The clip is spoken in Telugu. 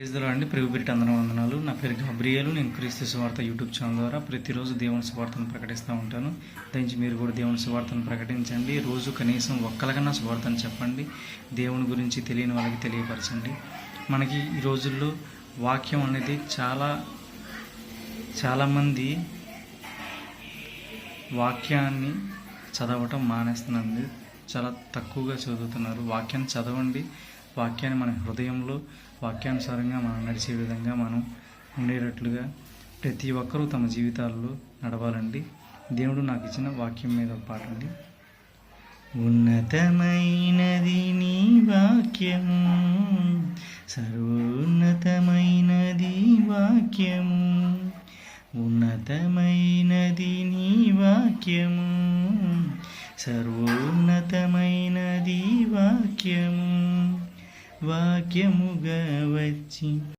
ప్రైజ్లో అండి. ప్రియుపెట్టి అందరం వందనాలు. నా పేరు గబ్రియేలు. నేను క్రీస్తు సువార్త యూట్యూబ్ ఛానల్ ద్వారా ప్రతిరోజు దేవుని సువార్తను ప్రకటిస్తూ ఉంటాను. దయచి మీరు కూడా దేవుని సువార్తను ప్రకటించండి. రోజు కనీసం ఒక్కలకన్నా సువార్తను చెప్పండి. దేవుని గురించి తెలియని వాళ్ళకి తెలియపరచండి. మనకి ఈ రోజుల్లో వాక్యం అనేది చాలా చాలామంది వాక్యాన్ని చదవటం మానేస్తున్నది చాలా తక్కువగా చదువుతున్నారు. వాక్యాన్ని చదవండి. వాక్యాన్ని మన హృదయంలో వాక్యానుసారంగా మనం నడిచే విధంగా మనం ఉండేటట్లుగా ప్రతి ఒక్కరూ తమ జీవితాల్లో నడవాలండి. దేవుడు నాకు ఇచ్చిన వాక్యం మీద ఒక పాట అండి. ఉన్నతమైనది నీ వాక్యము సర్వోన్నతమైనది వాక్యము ఉన్నతమైనది నీ వాక్యము సర్వోన్నతమైనది వాక్యము వాక్యముగా వచ్చి